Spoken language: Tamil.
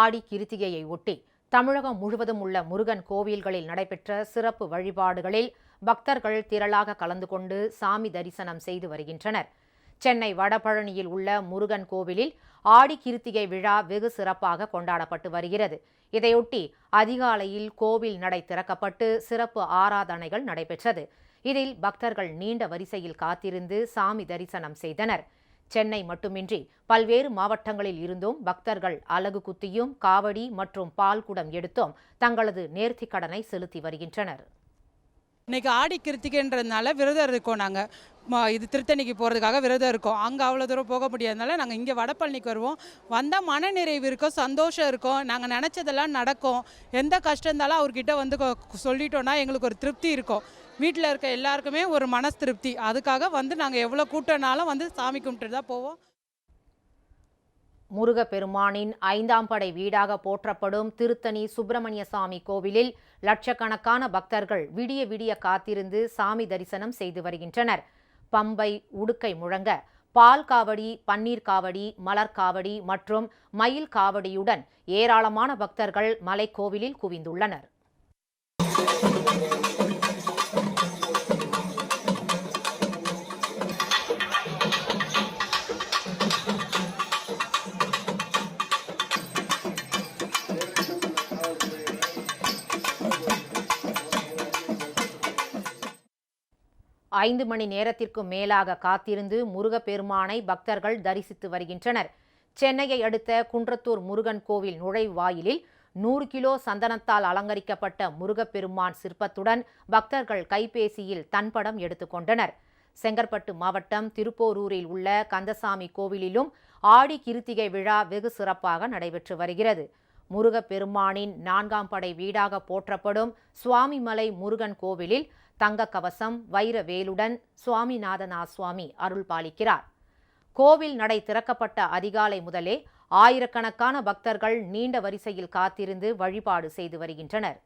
ஆடி கிருத்திகையை ஒட்டி தமிழகம் முழுவதும் உள்ள முருகன் கோவில்களில் நடைபெற்ற சிறப்பு வழிபாடுகளில் பக்தர்கள் திரளாக கலந்து கொண்டு சாமி தரிசனம் செய்து வருகின்றனர். சென்னை வடபழனியில் உள்ள முருகன் கோவிலில் ஆடி கிருத்திகை விழா வெகு சிறப்பாக கொண்டாடப்பட்டு வருகிறது. இதையொட்டி அதிகாலையில் கோவில் நடை திறக்கப்பட்டு சிறப்பு ஆராதனைகள் நடைபெற்றது. இதில் பக்தர்கள் நீண்ட வரிசையில் காத்திருந்து சாமி தரிசனம் செய்தனர். சென்னை மட்டுமின்றி பல்வேறு மாவட்டங்களில் இருந்தும் பக்தர்கள் அலகு குத்தியும் காவடி மற்றும் பால்குடம் எடுத்தும் தங்களது நேர்த்திக் கடனை செலுத்தி வருகின்றனர். இன்னைக்கு ஆடி கிருத்திகைன்றதுனால விரதம் இருக்கோம் நாங்கள் இது திருத்தணிக்கு போகிறதுக்காக விரதம் இருக்கோம். அங்கே அவ்வளோ தூரம் போக முடியாதனால நாங்கள் இங்கே வடபழனிக்கு வருவோம். வந்தால் மன நிறைவு இருக்கும் சந்தோஷம் இருக்கும். நாங்கள் நினச்சதெல்லாம் நடக்கும். எந்த கஷ்டம் இருந்தாலும் அவர்கிட்ட வந்து சொல்லிட்டோன்னா எங்களுக்கு ஒரு திருப்தி இருக்கும். வீட்டில் இருக்க எல்லாருக்குமே ஒரு மனஸ்திருப்தி அதுக்காக வந்து நாங்கள் எவ்வளோ கூட்டம்னாலும் வந்து சாமி கும்பிட்டு தான் போவோம். முருகப்பெருமானின் ஐந்தாம் படை வீடாக போற்றப்படும் திருத்தணி சுப்பிரமணிய சாமி கோவிலில் லட்சக்கணக்கான பக்தர்கள் விடிய விடிய காத்திருந்து சாமி தரிசனம் செய்து வருகின்றனர். பம்பை உடுக்கை முழங்க பால் காவடி பன்னீர் காவடி மலர் காவடி மற்றும் மயில் காவடியுடன் ஏராளமான பக்தர்கள் மலைக்கோவிலில் குவிந்துள்ளனர். ஐந்து மணி நேரத்திற்கும் மேலாக காத்திருந்து முருகப்பெருமானை பக்தர்கள் தரிசித்து வருகின்றனர். சென்னையை அடுத்த குன்றத்தூர் முருகன் கோவில் நுழைவாயிலில் நூறு கிலோ சந்தனத்தால் அலங்கரிக்கப்பட்ட முருகப்பெருமான் சிற்பத்துடன் பக்தர்கள் கைபேசியில் தன்படம் எடுத்துக்கொண்டனர் செங்கற்பட்டு மாவட்டம் திருப்போரூரில் உள்ள கந்தசாமி கோவிலிலும் ஆடி கிருத்திகை விழா வெகு சிறப்பாக நடைபெற்று வருகிறது. முருகப்பெருமானின் நான்காம் படை வீடாக போற்றப்படும் சுவாமிமலை முருகன் கோவிலில் தங்க கவசம் வைர வேலுடன் சுவாமிநாதனா சுவாமி அருள் பாலிக்கிறார் கோவில் நடை திறக்கப்பட்ட அதிகாலை முதலே ஆயிரக்கணக்கான பக்தர்கள் நீண்ட வரிசையில் காத்திருந்து வழிபாடு செய்து வருகின்றனர்.